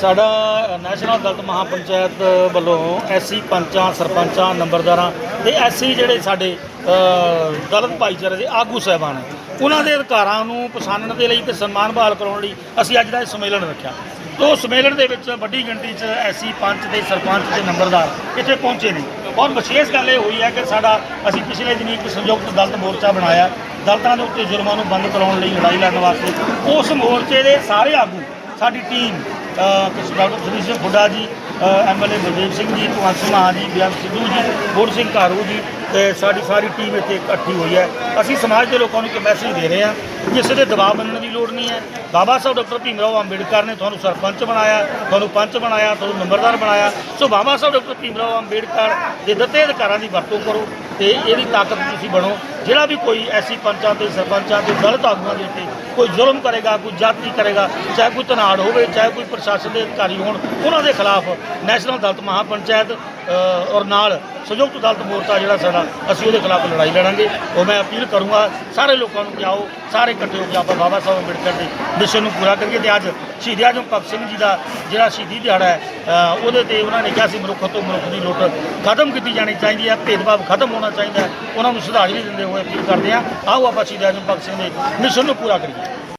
ਸਾਡਾ ਨੈਸ਼ਨਲ ਦਲਿਤ ਮਹਾਪੰਚਾਇਤ ਵੱਲੋਂ ਐਸਸੀ ਪੰਚਾਂ, ਸਰਪੰਚਾਂ, ਨੰਬਰਦਾਰਾਂ ਤੇ ਐਸਸੀ ਜਿਹੜੇ ਸਾਡੇ ਦਲਤ ਭਾਈਚਾਰੇ ਦੇ ਆਗੂ ਸਹਿਬਾਨ ਉਹਨਾਂ ਦੇ ਅਧਿਕਾਰਾਂ ਨੂੰ ਪਛਾਣਨ ਦੇ ਲਈ ਤੇ ਸਨਮਾਨ ਬਹਾਲ ਕਰਾਉਣ ਲਈ ਅਸੀਂ ਅੱਜ ਦਾ ਇਹ ਸੰਮੇਲਨ ਰੱਖਿਆ। ਤੋ ਸੰਮੇਲਨ ਦੇ ਵਿੱਚ ਵੱਡੀ ਗਿਣਤੀ 'ਚ ਐਸਸੀ ਪੰਚ ਤੇ ਸਰਪੰਚ ਤੇ ਨੰਬਰਦਾਰ ਇੱਥੇ ਪਹੁੰਚੇ ਨੇ। ਔਰ ਵਿਸ਼ੇਸ਼ ਗੱਲ ਇਹ ਹੋਈ ਹੈ ਕਿ ਸਾਡਾ ਅਸੀਂ ਪਿਛਲੇ ਦਿਨੀ ਇੱਕ ਸੰਯੁਕਤ ਦਲਤ ਮੋਰਚਾ ਬਣਾਇਆ। ਦਲਤਾਂ ਦੇ ਉੱਤੇ ਜ਼ੁਲਮਾਂ ਨੂੰ ਬੰਦ ਕਰਾਉਣ ਲਈ ਲੜਾਈ ਲੜਨ ਵਾਸਤੇ ਉਸ ਮੋਰਚੇ ਦੇ ਸਾਰੇ ਆਗੂ ਸਾਡੀ team doctor Sunil Singh Phudda ji MLA Baldev Singh ji, Bhagwant Singh ਮਾਨ ਜੀ ਬਿਆਨ ਸਿੱਧੂ ਜੀ ਬੋੜ ਸਿੰਘ ਘਾਰੂ ਜੀ ਤੇ ਸਾਡੀ ਸਾਰੀ ਟੀਮ ਇੱਥੇ ਇਕੱਠੀ ਹੋਈ ਹੈ। ਅਸੀਂ ਸਮਾਜ ਦੇ ਲੋਕਾਂ ਨੂੰ ਇੱਕ ਮੈਸੇਜ ਦੇ ਰਹੇ ਹਾਂ ਕਿਸੇ ਦੇ ਦਬਾਅ ਮੰਨਣ ਦੀ ਲੋੜ ਨਹੀਂ ਹੈ, ਬਾਬਾ ਸਾਹਿਬ ਡਾਕਟਰ ਭੀਮ ਰਾਓ ਅੰਬੇਡਕਰ ਨੇ ਤੁਹਾਨੂੰ ਸਰਪੰਚ ਬਣਾਇਆ, ਤੁਹਾਨੂੰ ਪੰਚ ਬਣਾਇਆ, ਤੁਹਾਨੂੰ ਨੰਬਰਦਾਰ ਬਣਾਇਆ। ਸੋ ਬਾਬਾ ਸਾਹਿਬ ਡਾਕਟਰ ਭੀਮ ਰਾਓ ਅੰਬੇਡਕਰ ਦੇ ਦਿੱਤੇ ਅਧਿਕਾਰਾਂ ਦੀ ਵਰਤੋਂ ਕਰੋ ਤੇ ਇਹਦੀ ਤਾਕਤ ਤੁਸੀਂ ਬਣੋ। ਜਿਹੜਾ ਵੀ ਕੋਈ ਐਸੀ ਪੰਚਾਂ ਤੇ ਸਰਪੰਚਾਂ ਤੇ ਦਲਿਤ ਆਗੂਆਂ ਦੇ ਉੱਤੇ ਕੋਈ ਜ਼ੁਲਮ ਕਰੇਗਾ ਕੋਈ ਜਾਤੀ ਕਰੇਗਾ ਚਾਹੇ ਕੋਈ ਤਨਾੜ ਹੋਵੇ ਚਾਹੇ ਕੋਈ ਪ੍ਰਸ਼ਾਸਨ ਦੇ ਅਧਿਕਾਰੀ ਹੋਣ ਉਹਨਾਂ ਦੇ ਖਿਲਾਫ ਨੈਸ਼ਨਲ ਦਲਤ ਮਹਾਪੰਚਾਇਤ ਅ, ਔਰ ਨਾਲ ਸੰਯੁਕਤ ਅਦਾਲਤ ਮੋਰਚਾ ਜਿਹੜਾ ਸਾਡਾ, ਅਸੀਂ ਉਹਦੇ ਖਿਲਾਫ ਲੜਾਈ ਲੜਾਂਗੇ। ਉਹ ਮੈਂ ਅਪੀਲ ਕਰੂੰਗਾ, ਸਾਰੇ ਲੋਕਾਂ ਨੂੰ ਕਿ ਆਓ, ਸਾਰੇ ਇਕੱਠੇ ਹੋ ਕੇ ਆਪਾਂ ਬਾਬਾ ਸਾਹਿਬ ਅੰਬੇਡਕਰ ਦੇ ਮਿਸ਼ਨ ਨੂੰ ਪੂਰਾ ਕਰੀਏ। ਤੇ ਅੱਜ ਸ਼ਹੀਦ ਆਜਮ ਭਗਤ ਸਿੰਘ ਜੀ ਦਾ ਜਿਹੜਾ ਸ਼ਹੀਦੀ ਦਿਹਾੜਾ ਹੈ ਉਹਦੇ ਤੇ ਉਹਨਾਂ ਨੇ ਕਿਹਾ ਸੀ, ਮਨੁੱਖ ਤੋਂ ਮਨੁੱਖ ਦੀ ਲੁੱਟ ਖਤਮ ਕੀਤੀ ਜਾਣੀ ਚਾਹੀਦੀ ਹੈ, ਭੇਦਭਾਵ ਖਤਮ ਹੋਣਾ ਚਾਹੀਦਾ ਉਹਨਾਂ ਨੂੰ ਸ਼ਰਧਾਂਜਲੀ ਦਿੰਦੇ ਹੋਏ ਅਪੀਲ ਕਰਦੇ ਹਾਂ, ਆਓ ਆਪਾਂ ਸ਼ਹੀਦ ਆਜਮ ਭਗਤ ਸਿੰਘ ਦੇ ਮਿਸ਼ਨ ਨੂੰ ਪੂਰਾ ਕਰੀਏ।